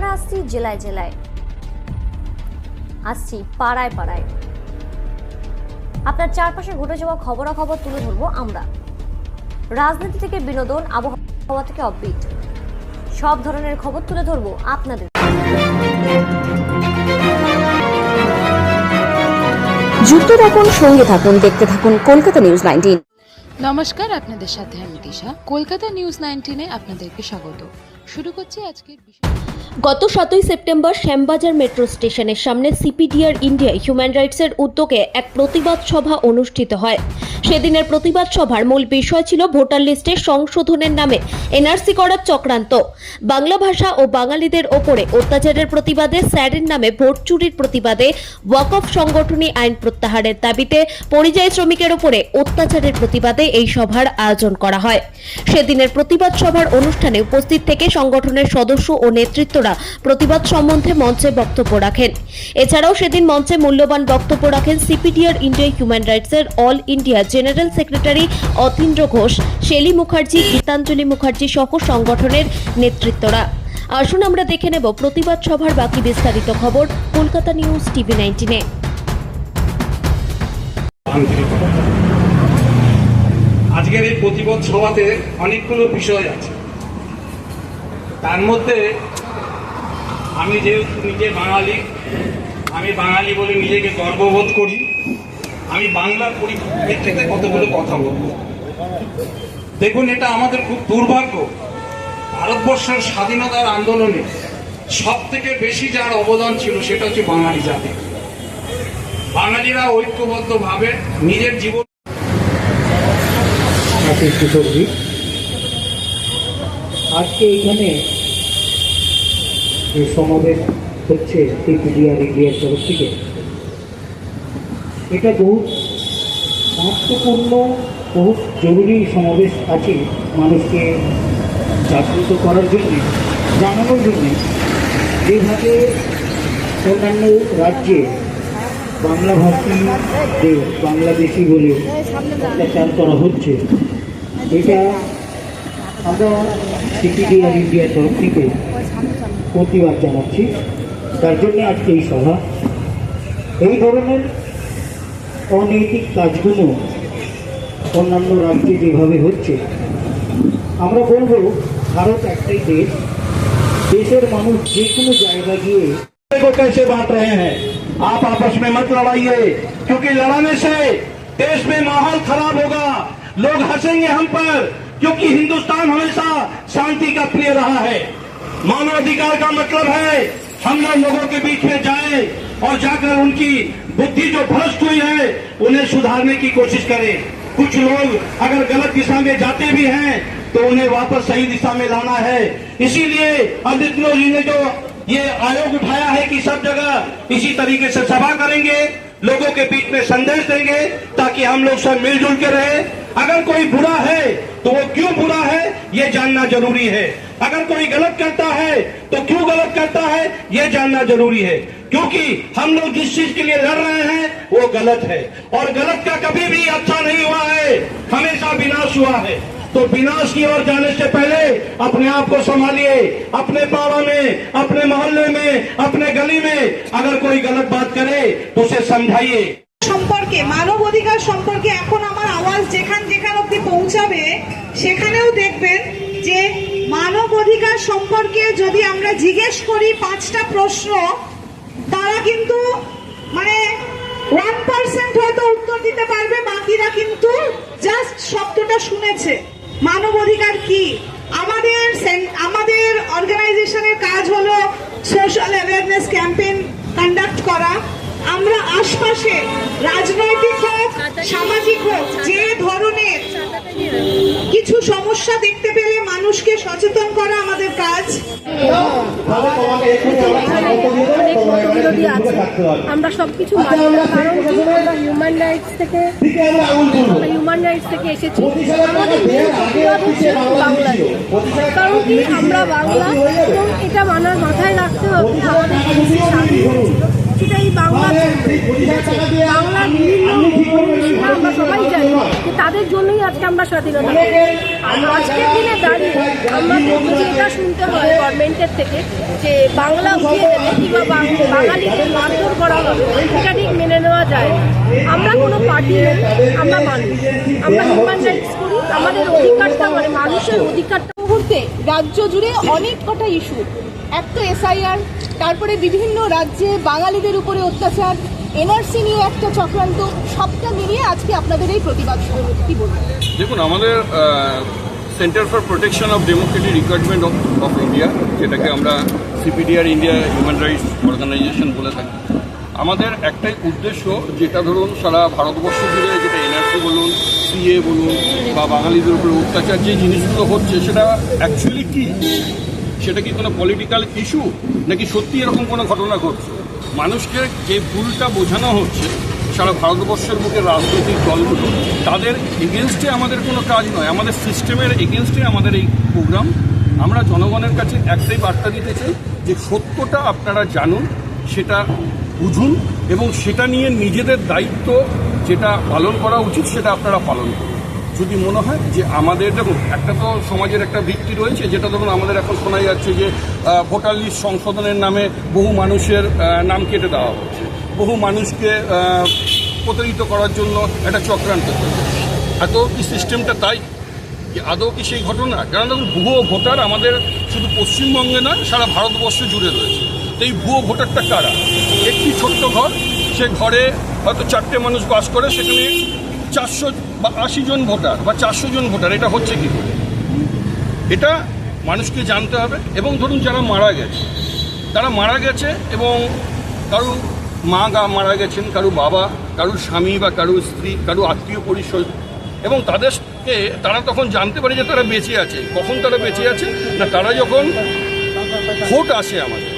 আমরা আসছি জেলায় জেলায়। আসছি পাড়ায় পাড়ায়। আপনার চারপাশে ঘটে যাওয়া খবরাখবর তুলে ধরবো আমরা। রাজনীতি থেকে বিনোদন, আবহাওয়া থেকে অববিট সব ধরনের খবর তুলে ধরবো আপনাদের। যুক্ত থাকুন, সঙ্গে থাকুন, দেখতে থাকুন কলকাতা নিউজ নাইনটিন নমস্কার আপনাদের সাথে আমি দিশা। কলকাতা নিউজ নাইনটিনে আপনাদেরকে স্বাগত। শুরু করছি আজকের গত সাতই সেপ্টেম্বর শ্যামবাজার মেট্রো স্টেশনের সামনে সিপিডিআর ইন্ডিয়া হিউম্যান রাইটসের উদ্যোগে এক প্রতিবাদ সভা অনুষ্ঠিত হয়। সেদিনের প্রতিবাদ সভার মূল বিষয় ছিল ভোটার লিস্টে সংশোধনের নামে এনআরসি করার চক্রান্ত। বাংলা ভাষা ও বাঙালিদের ওপরে অত্যাচারের প্রতিবাদে, স্যারের নামে ভোট চুরির প্রতিবাদে, ওয়াকফ সংগঠনী আইন প্রত্যাহারের দাবিতে পরিযায়ী শ্রমিকের ওপরে অত্যাচারের প্রতিবাদে এই সভার আয়োজন করা হয়। সেদিনের প্রতিবাদ সভার অনুষ্ঠানে উপস্থিত থেকে সংগঠনের সদস্য ও নেতৃত্বরা প্রতিবাদ সম্বন্ধে মঞ্চে বক্তব্য রাখেন। এছাড়াও সেদিন মঞ্চে মূল্যবান বক্তব্য রাখেন CPDR India human রাইটসের all India general secretary Atindra Ghosh, Shelly Mukherjee, Gitanjali Mukherjee সহ সংগঠনের নেতৃত্বরা। আসুন আমরা দেখে নেব প্রতিবাদ সভার বাকি বিস্তারিত খবর কলকাতা নিউজ টিভি নাইনটিনে। আজকের এই প্রতিবাদ সভাতে অনেকগুলো বিষয় আছে। তার মধ্যে আমি যেহেতু নিজে বাঙালি, আমি বাঙালি বলে নিজেকে গর্ববোধ করি, আমি বাংলার পরিপ্রেক্ষিতে কতগুলো কথা বলব? দেখুন, এটা আমাদের খুব দুর্ভাগ্য। ভারতবর্ষের স্বাধীনতার আন্দোলনে সব থেকে বেশি যার অবদান ছিল সেটা হচ্ছে বাঙালি জাতি। বাঙালিরা ঐক্যবদ্ধভাবে নিজের জীবন আজকে এখানে যে সমাবেশ হচ্ছে সিপিডিআর ইন্ডিয়ার তরফ থেকে, এটা বহু মহত্বপূর্ণ বহু জরুরি সমাবেশ আছে মানুষকে জাগ্রত করার জন্য, জানানোর জন্য। যেভাবে অন্যান্য রাজ্যে বাংলা ভাষীদের বাংলাদেশি বলে অত্যাচার করা হচ্ছে, এটা আমরা সিপিডিআর ইন্ডিয়ার তরফ থেকে প্রতিবাদ জানাচ্ছি তার জন্য আজকে এই সভা এই ধরনের অনৈতিক কাজগুলো অন্যান্য রাজ্যে যেভাবে হচ্ছে আমরা বলবো ভারত একটাই দেশ দেশের মানুষ যে কোনো জায়গা গিয়ে को कैसे बांट रहे हैं आप आपस में मत लड़ाइए क्योंकि लड़ाने से देश में माहौल खराब होगा लोग हंसेंगे हम पर क्योंकि हिंदुस्तान हमेशा शांति का प्रिय रहा है। मानवाधिकार का मतलब है, हम लोग लोगों के बीच में जाए और जाकर उनकी बुद्धि जो भ्रष्ट हुई है, उन्हें सुधारने की कोशिश करें। कुछ लोग अगर गलत दिशा में जाते भी हैं तो उन्हें वापस सही दिशा में लाना है। इसीलिए अमित जी ने जो ये आयोग उठाया है कि सब जगह इसी तरीके से सभा करेंगे, लोगों के बीच में संदेश देंगे, ताकि हम लोग सब मिलजुल के रहे। अगर कोई बुरा है तो वो क्यों बुरा है, ये जानना ज़रूरी है। अगर कोई गलत करता है तो क्यों गलत करता है, ये जानना ज़रूरी है। क्योंकि हम लोग जिस चीज़ के लिए लड़ रहे हैं, वो गलत है। और गलत का कभी भी अच्छा नहीं हुआ है, हमेशा विनाश हुआ है। तो विनाश की ओर जाने से पहले अपने आप को संभालिए। अपने पावा में, अपने मोहल्ले में, अपने गली में अगर कोई गलत बात करे तो उसे समझाइए। সম্পর্কে, মানব অধিকার সম্পর্কে এখন আমার আওয়াজ যেখান যেখান অব্দি পৌঁছাবে, সেখানেও দেখবেন যে মানব অধিকার সম্পর্কে যদি আমরা জিজ্ঞেস করি পাঁচটা প্রশ্ন, তারা কিন্তু মানে ওয়ান পার্সেন্ট হয়তো উত্তর দিতে পারবে, বাকিরা কিন্তু জাস্ট শব্দটা শুনেছে। মানব অধিকার কি? আমাদের আমাদের অর্গানাইজেশনের কাজ হলো সোশ্যাল অ্যাওয়ারনেস ক্যাম্পেইন কন্ডাক্ট করা। আমরা আশপাশে রাজনৈতিক হোক, সামাজিক হোক, যে ধরনের কিছু সমস্যা দেখতে পেলে মানুষকে সচেতন করা আমাদের কাজ। আমরা সবকিছু আমরা হিউম্যান রাইটস থেকে হিউম্যান রাইটস থেকে এসেছি কারণ কি আমরা বাংলা, এবং এটা মানার মাথায় রাখতে হবে স্বাধীন হয়েছিল বাংলার বিভিন্ন আমরা সবাই জানি যে তাদের জন্যই আজকে আমরা স্বাধীনতা আর আজকের দিনে দাঁড়িয়ে আমরা এটা শুনতে হয় গভর্নমেন্টের থেকে যে বাংলা উঠিয়ে দেবে কিংবা বাঙালিদের মারধর করা হবে এটা ঠিক মেনে নেওয়া যায় আমরা কোনো পার্টি নই আমরা মানুষ। আমরা হিউম্যান রাইটস করি আমাদের অধিকারটা মানে মানুষের অধিকারটা। মুহূর্তে রাজ্য জুড়ে অনেক কটা ইস্যু এক তো এসআইআর তারপরে বিভিন্ন রাজ্যে বাঙালিদের উপরে অত্যাচার, এনআরসি নিয়ে একটা চক্রান্ত, সবটা মিলিয়ে আজকে আপনাদের এই প্রতিবাদ সভা। কি বলবেন দেখুন, আমাদের centre for protection of democratic requirement of of India যেটাকে আমরা CPDR India human rights organisation বলে থাকি, আমাদের একটাই উদ্দেশ্য যেটা ধরুন সারা ভারতবর্ষ জুড়ে যেটা এনআরসি বলুন সিএ বলুন, বা বাঙালিদের উপরে অত্যাচার যে জিনিসগুলো হচ্ছে, সেটা অ্যাকচুয়ালি কি সেটা কি কোনো পলিটিক্যাল ইস্যু নাকি সত্যি এরকম কোনো ঘটনা ঘটছে? মানুষকে যে ভুলটা বোঝানো হচ্ছে, সারা ভারতবর্ষের বুকে রাজনৈতিক দলগুলো, তাদের এগেনস্টে আমাদের কোনো কাজ নয়। আমাদের সিস্টেমের এগেনস্টে আমাদের এই প্রোগ্রাম আমরা জনগণের কাছে একটাই বার্তা দিতে চাই যে সত্যটা আপনারা জানুন, সেটা বুঝুন এবং সেটা নিয়ে নিজেদের দায়িত্ব যেটা পালন করা উচিত, সেটা আপনারা পালন করুন। যদি মনে হয় যে আমাদের, দেখুন, একটা তো সমাজের একটা ভিত্তি রয়েছে, যেটা ধরুন আমাদের এখন শোনা যাচ্ছে যে ভোটার লিস্ট সংশোধনের নামে বহু মানুষের নাম কেটে দেওয়া হচ্ছে। বহু মানুষকে প্রতারিত করার জন্য একটা চক্রান্ত এত কি সিস্টেমটা তাই? যে আদৌ কি সেই ঘটনা? কারণ দেখুন, ভুয়ো ভোটার আমাদের শুধু পশ্চিমবঙ্গে নয়, সারা ভারতবর্ষে জুড়ে রয়েছে। তো এই ভুয়ো ভোটারটা কারা? একটি ছোট্ট ঘর, সে ঘরে হয়তো চারটে মানুষ বাস করে, সেখানে চারশো বা আশি জন ভোটার বা চারশো জন ভোটার, এটা হচ্ছে কি? করে এটা মানুষকে জানতে হবে এবং ধরুন যারা মারা গেছে, তারা মারা গেছে এবং কারু মা গা মারা গেছেন কারু বাবা, কারুর স্বামী বা কারুর স্ত্রী কারু আত্মীয় পরিচয় এবং তাদেরকে তারা তখন জানতে পারে যে তারা বেঁচে আছে। কখন তারা বেঁচে আছে? না, তারা যখন ভোট আসে আমাদের,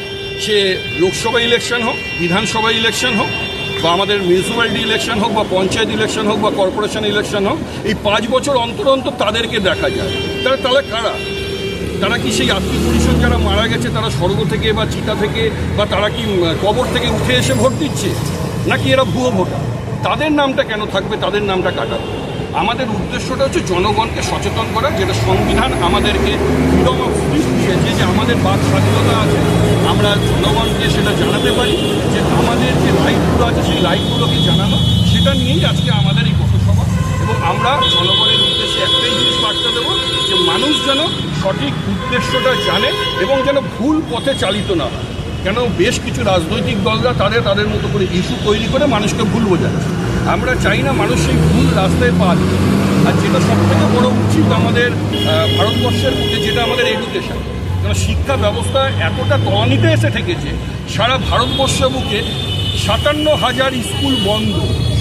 সে লোকসভা ইলেকশন হোক, বিধানসভা ইলেকশন হোক বা আমাদের মিউনিসিপ্যালিটি ইলেকশন হোক বা পঞ্চায়েত ইলেকশন হোক বা কর্পোরেশন ইলেকশন হোক, এই পাঁচ বছর অন্তর অন্তর তাদেরকে দেখা যায়। তারা তারা কারা? তারা কি সেই আত্মীয় যারা মারা গেছে, তারা স্বর্গ থেকে বা চিতা থেকে, বা তারা কি কবর থেকে উঠে এসে ভোট দিচ্ছে? নাকি এরা ভুয়ো ভোটার? তাদের নামটা কেন থাকবে? তাদের নামটা কাটাবে। আমাদের উদ্দেশ্যটা হচ্ছে জনগণকে সচেতন করা, যেটা সংবিধান আমাদেরকে ফ্রিডম অফ স্পিচ দিয়েছে যে আমাদের বাক স্বাধীনতা আছে, আমরা জনগণকে সেটা জানাতে পারি, যে আমাদের যে রাইটগুলো আছে, সেই রাইটগুলোকে জানানো, সেটা নিয়েই আজকে আমাদের এই পথসভা। এবং আমরা জনগণের উদ্দেশ্যে একটাই জিনিস বার্তা দেবো, যে মানুষ যেন সঠিক উদ্দেশ্যটা জানে এবং যেন ভুল পথে চালিত না হয়। কেন বেশ কিছু রাজনৈতিক দলরা তাদের তাদের মতো করে ইস্যু তৈরি করে মানুষকে ভুল বোঝায় আমরা চাই না মানুষ সেই ভুল রাস্তায় পা আর যেটা সবথেকে বড় উচিত আমাদের ভারতবর্ষের মধ্যে, যেটা আমাদের এডুকেশন কারণ শিক্ষা ব্যবস্থা এতটা তলানিতে এসে ঠেকেছে সারা ভারতবর্ষ বুকে সাতান্ন হাজার স্কুল বন্ধ,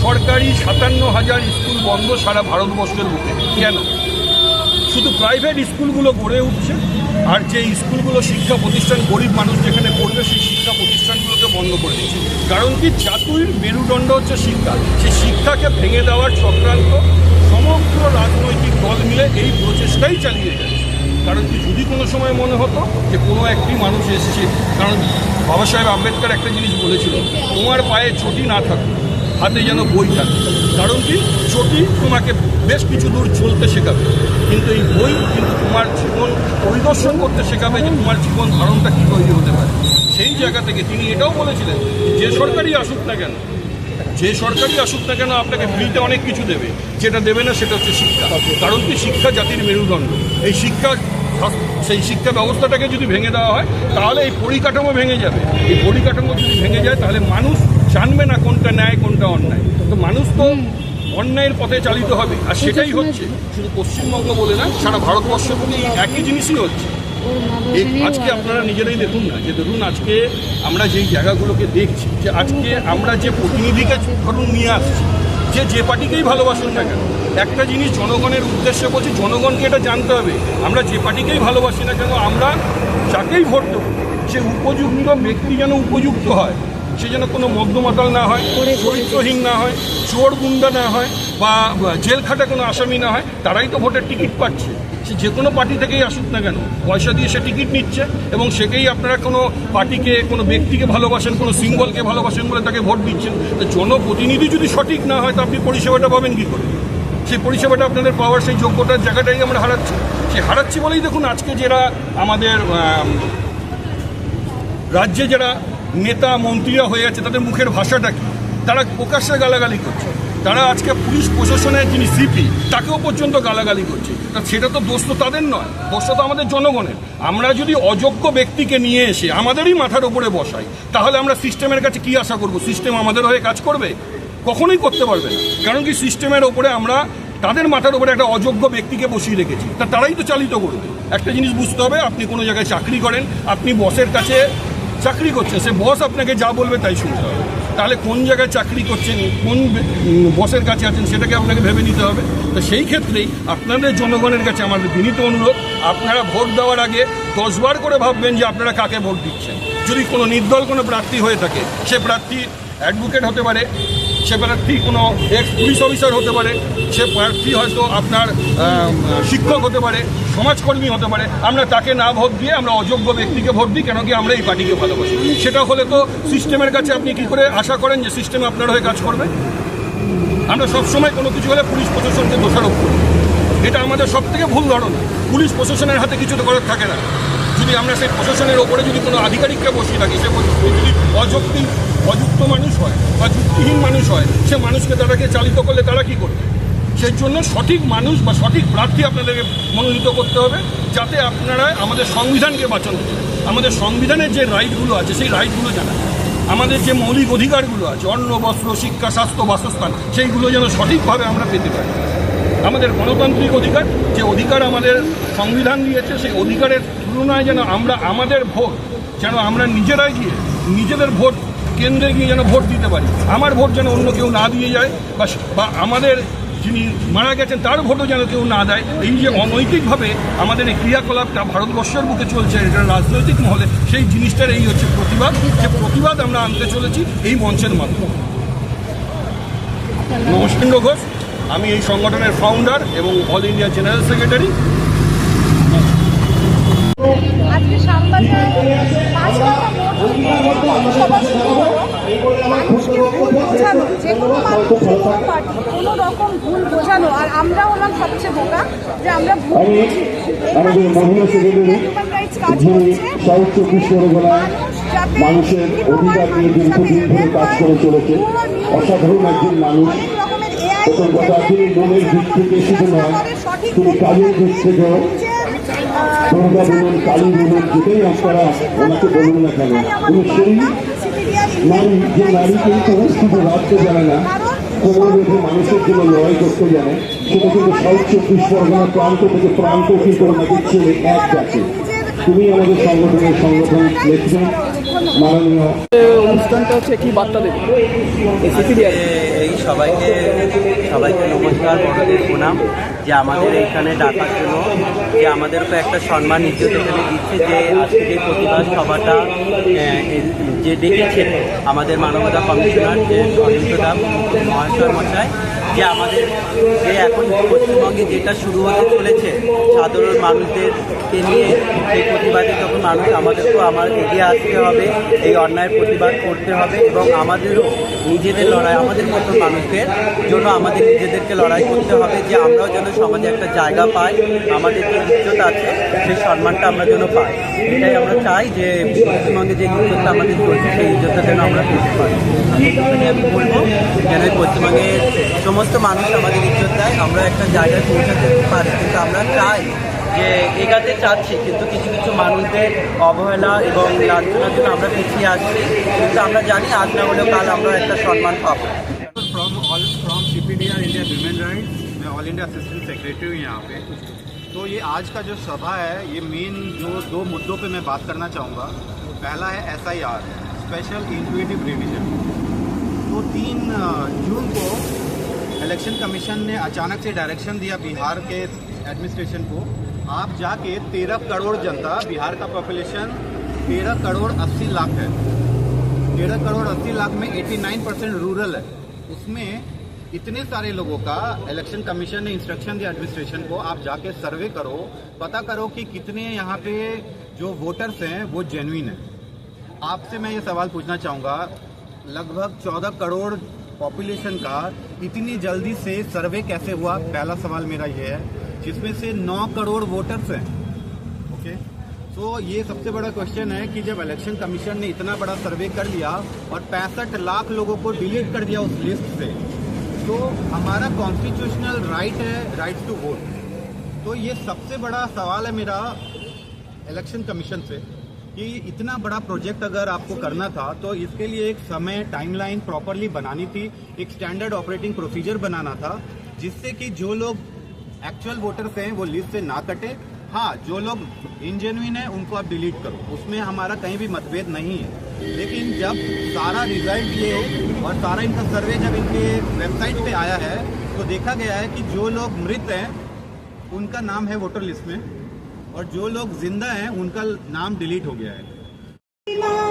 সরকারি সাতান্ন হাজার স্কুল বন্ধ সারা ভারতবর্ষের বুকে। কেন? শুধু প্রাইভেট স্কুলগুলো গড়ে উঠছে, আর যে স্কুলগুলো শিক্ষা প্রতিষ্ঠান গরিব মানুষ যেখানে পড়বে, সেই শিক্ষা প্রতিষ্ঠানগুলোকে বন্ধ করে দিচ্ছে। কারণ কি? জাতুর মেরুদণ্ড হচ্ছে শিক্ষা। সেই শিক্ষাকে ভেঙে দেওয়ার চক্রান্ত সমগ্র রাজনৈতিক দল মিলে এই প্রচেষ্টাই চালিয়ে যাচ্ছে। কারণ কি, যদি কোনো সময় মনে হতো যে কোনো একটি মানুষ এসেছে, কারণ বাবা সাহেব আম্বেদকর একটা জিনিস বলেছিল, তোমার পায়ে ছুটি না থাকুক, হাতে যেন বই থাকে। কারণ কি, চটি তোমাকে বেশ কিছু দূর চলতে শেখাবে। কিন্তু এই বই কিন্তু তোমার জীবন পরিদর্শন করতে শেখাবে যে তোমার জীবন ধারণটা কী তৈরি হতে পারে। সেই জায়গা থেকে তিনি এটাও বলেছিলেন যে সরকারই আসুক না কেন যে সরকারই আসুক না কেন আপনাকে ফ্রিতে অনেক কিছু দেবে। যেটা দেবে না সেটা হচ্ছে শিক্ষা। কারণ কি? শিক্ষা জাতির মেরুদণ্ড। এই শিক্ষা সেই শিক্ষা ব্যবস্থাটাকে যদি ভেঙে দেওয়া হয় তাহলে এই পরিকাঠামো ভেঙে যাবে। এই পরিকাঠামো যদি ভেঙে যায় তাহলে মানুষ জানবে না কোনটা ন্যায় কোনটা অন্যায়। তো মানুষ তো অন্যায়ের পথে চালিত হবে। আর সেটাই হচ্ছে। শুধু পশ্চিমবঙ্গ বলে না সারা ভারতবর্ষ একই জিনিসই হচ্ছে। আজকে আপনারা নিজেরাই দেখুন না, যে ধরুন আজকে আমরা যেই জায়গাগুলোকে দেখছি, যে আজকে আমরা যে প্রতিনিধিকে ধরুন নিয়ে আসছি, যে যে পার্টিকেই ভালোবাসুন না কেন, একটা জিনিস জনগণের উদ্দেশ্যে বলছি, জনগণকে এটা জানতে হবে, আমরা যে পার্টিকেই ভালোবাসি না কেন, আমরা যাকেই ভোট দেবো সে উপযুক্ত ব্যক্তি যেন উপযুক্ত হয় সে যেন কোনো মধ্যমাতাল না হয় চরিত্রহীন না হয় চোর গুন্ডা না হয় বা বা জেল খাটা কোনো আসামি না হয় তারাই তো ভোটের টিকিট পাচ্ছে। সে যে কোনো পার্টি থেকেই আসুক না কেন পয়সা দিয়ে সে টিকিট নিচ্ছে এবং সেকেই আপনারা কোনো পার্টিকে কোনো ব্যক্তিকে ভালোবাসেন কোনো সিম্বলকে ভালোবাসেন বলে তাকে ভোট দিচ্ছেন। তো জনপ্রতিনিধি যদি সঠিক না হয় তো আপনি পরিষেবাটা পাবেন কী করে? সেই পরিষেবাটা আপনাদের পাওয়ার সেই যোগ্যতার জায়গাটাই আমরা হারাচ্ছি। সে হারাচ্ছি বলেই দেখুন আজকে যারা আমাদের রাজ্যে যারা নেতা মন্ত্রীরা হয়ে আছে তাদের মুখের ভাষাটা কি? তারা প্রকাশ্যে গালাগালি করছে। তারা আজকে পুলিশ প্রশাসনের যিনি সিপি তাকেও পর্যন্ত গালাগালি করছে। তা সেটা তো দোষ তো তাদের নয়, দোষ তো আমাদের জনগণের। আমরা যদি অযোগ্য ব্যক্তিকে নিয়ে এসে আমাদেরই মাথার উপরে বসাই, তাহলে আমরা সিস্টেমের কাছে কি আশা করব? সিস্টেম আমাদের হয়ে কাজ করবে? কখনোই করতে পারবে না। কারণ কি সিস্টেমের ওপরে আমরা তাদের মাথার উপরে একটা অযোগ্য ব্যক্তিকে বসিয়ে রেখেছি। তা তারাই তো চালিত করবে। একটা জিনিস বুঝতে হবে, আপনি কোনো জায়গায় চাকরি করেন, আপনি বসের কাছে চাকরি করছে, সে বস আপনাকে যা বলবে তাই শুনতে হবে। তাহলে কোন জায়গায় চাকরি করছেন, কোন বসের কাছে আছেন সেটাকে আপনাকে ভেবে নিতে হবে। তো সেই ক্ষেত্রেই আপনাদের জনগণের কাছে আমাদের বিনীত অনুরোধ, আপনারা ভোট দেওয়ার আগে দশবার করে ভাববেন যে আপনারা কাকে ভোট দিচ্ছেন। যদি কোনো নির্দল কোনো প্রার্থী হয়ে থাকে, সে প্রার্থী অ্যাডভোকেট হতে পারে সে প্রার্থী কোনো এক্স পুলিশ অফিসার হতে পারে, সে প্রার্থী হয়তো আপনার শিক্ষক হতে পারে, সমাজকর্মী হতে পারে। আমরা তাকে না ভোট দিয়ে আমরা অযোগ্য ব্যক্তিকে ভোট দিই, কেন কি আমরা এই পার্টিকে ভালোবাসি? সেটা হলে তো সিস্টেমের কাছে আপনি কি করে আশা করেন যে সিস্টেম আপনার হয়ে কাজ করবে? আমরা সবসময় কোনো কিছু হলে পুলিশ প্রশাসনকে দোষারোপ করি। এটা আমাদের সব থেকে ভুল ধারণা পুলিশ প্রশাসনের হাতে কিছু তো করার থাকে না। যদি আমরা সেই প্রশাসনের ওপরে যদি কোনো আধিকারিককে বসিয়ে থাকি, সে যদি অযৌক্তিক, অযুক্ত মানুষ হয় বা যুক্তিহীন মানুষ হয়, সে মানুষকে তাদেরকে চালিত করলে তারা কি করবে? সেই জন্য সঠিক মানুষ বা সঠিক প্রার্থী আপনাদেরকে মনোনীত করতে হবে, যাতে আপনারা আমাদের সংবিধানকে বাঁচানো। আমাদের সংবিধানের যে রাইটগুলো আছে, সেই রাইটগুলো জানা আমাদের যে মৌলিক অধিকারগুলো আছে, অন্ন, বস্ত্র, শিক্ষা, স্বাস্থ্য, বাসস্থান, সেইগুলো যেন সঠিকভাবে আমরা পেতে পারি। আমাদের গণতান্ত্রিক অধিকার, যে অধিকার আমাদের সংবিধান দিয়েছে, সেই অধিকারের তুলনায় যেন আমরা আমাদের ভোট, যেন আমরা নিজেরাই গিয়ে নিজেদের ভোট কেন্দ্রে গিয়ে যেন ভোট দিতে পারি। আমার ভোট যেন অন্য কেউ না দিয়ে যায়, বা বা আমাদের যিনি মারা গেছেন, তার ভোটও যেন কেউ না দেয়। এই যে অনৈতিকভাবে আমাদের এই ক্রিয়াকলাপটা ভারতবর্ষের বুকে চলছে, এটা রাজনৈতিক মহলে, সেই জিনিসটার এই হচ্ছে প্রতিবাদ। যে প্রতিবাদ আমরা আনতে চলেছি এই মঞ্চের মাধ্যমে। নমস্কার ঘোষ আমি এই সংগঠনের ফাউন্ডার এবং অল ইন্ডিয়া জেনারেল সেক্রেটারি আজকে যে কোনো কোনো রকম ভুল বোঝানো। আর আমরা হলাম সবচেয়ে বোকা যে আমরা ভুল মানুষের অধিকার নিয়ে দীর্ঘদিন ধরে কাজ করে চলেছে। অসাধারণ একজন মানুষ। কথা তিনি মনের দিক থেকে শুধু নয় তিনি কাজের দিক থেকেও দুর্গা বলুন কালী বলুন যেটাই আপনারা ওনাকে বলুন না কেন সেই নারী যে নারী কিন্তু শুধু রাখতে জানে না কোমর মানুষের জন্য লড়াই করতে জানে সেটা কিন্তু সাউথ চব্বিশ প্রান্ত থেকে প্রান্ত কিন্তু ওনাকে ছেড়ে এক যাচ্ছে তুমি আমাদের সংগঠনের সংগঠন প্রেসিডেন্ট অনুষ্ঠানটা হচ্ছে কি এই সবাইকে সবাইকে নমস্কার, বড়দের প্রণাম। যে আমাদের এখানে ডাকার জন্য, যে আমাদেরকে একটা সম্মান ইজ্জত এখানে দিচ্ছে, যে আজকে যে প্রতিবাদ সভাটা যে ডেকেছে আমাদের মানবতা কমিশনার যে অনিন্দা মহাশয় মশাই যে আমাদের যে এখন পশ্চিমবঙ্গে যেটা শুরু হতে চলেছে, সাধারণ মানুষদেরকে নিয়ে এই প্রতিবাদে যখন মানুষ আমাদেরকেও আমার এগিয়ে আসতে হবে, এই অন্যায়ের প্রতিবাদ করতে হবে এবং আমাদেরও নিজেদের লড়াই, আমাদের মতো মানুষদের জন্য আমাদের নিজেদেরকে লড়াই করতে হবে যে আমরাও যেন সমাজে একটা জায়গা পাই, আমাদের যে ইজ্জত আছে, সেই সম্মানটা আমরা যেন পাই। এটাই আমরা চাই যে পশ্চিমবঙ্গে যে ইজ্জতটা আমাদের চলছে সেই ইজ্জতটা যেন আমরা পেতে পারি এইটুকুনি আমি বলবো যেন এই পশ্চিমবঙ্গের সমস্ত মানুষ আমাদের ইজ্জত দেয় আমরা একটা জায়গায় পৌঁছাতে পারি কিন্তু আমরা চাই যে এগাতে চাচ্ছি কিন্তু কিছু কিছু মানুষদের অবহেলা এবং লাঞ্ছনার জন্য আমরা পিছিয়ে আসছি কিন্তু আমরা জানি আজ না হলেও কাল আমরা একটা সম্মান পাবো from all from C P D R India human rights मैं ऑल इंडिया असिस्टेंट सेक्रेटरी हूँ यहाँ पे तो ये आज का जो सभा है, ये मेन जो दो मुद्दों पे मैं बात करना चाहूँगा। पहला है एस आई आर स्पेशल इंक्विटिव रिविजन तो तीन जून को इलेक्शन कमीशन ने अचानक से डायरेक्शन दिया बिहार के एडमिनिस्ट्रेशन को। आप जाके तेरह करोड़ जनता, बिहार का पॉपुलेशन तेरह करोड़ अस्सी लाख है। तेरह करोड़ अस्सी लाख में 89 परसेंट रूरल है। उसमें इतने सारे लोगों का इलेक्शन कमीशन ने इंस्ट्रक्शन दिया एडमिनिस्ट्रेशन को, आप जाके सर्वे करो, पता करो कि कितने यहाँ पे जो वोटर्स हैं, वो जेन्युइन है। आपसे मैं ये सवाल पूछना चाहूँगा, लगभग 14 करोड़ पॉपुलेशन का इतनी जल्दी से सर्वे कैसे हुआ? पहला सवाल मेरा ये है, जिसमें से 9 करोड़ वोटर्स हैं। ओके तो ये सबसे बड़ा क्वेश्चन है कि जब इलेक्शन कमीशन ने इतना बड़ा सर्वे कर लिया और पैंसठ लाख लोगों को डिलीट कर दिया उस लिस्ट से तो हमारा कॉन्स्टिट्यूशनल राइट है राइट टू वोट तो ये सबसे बड़ा सवाल है मेरा इलेक्शन कमीशन से कि इतना बड़ा प्रोजेक्ट अगर आपको करना था तो इसके लिए एक समय टाइमलाइन प्रॉपरली बनानी थी, एक स्टैंडर्ड ऑपरेटिंग प्रोसीजर बनाना था, जिससे कि जो लोग एक्चुअल वोटर्स हैं, वो लिस्ट से ना कटे हाँ जो लोग इनजेन्युइन है, उनको आप डिलीट करो। उसमें हमारा कहीं भी मतभेद नहीं है। लेकिन जब सारा रिज़ल्ट ये और सारा इनका सर्वे जब इनके वेबसाइट पे आया है तो देखा गया है कि जो लोग मृत हैं, उनका नाम है वोटर लिस्ट में और जो लोग ज़िंदा हैं, उनका नाम डिलीट हो गया है।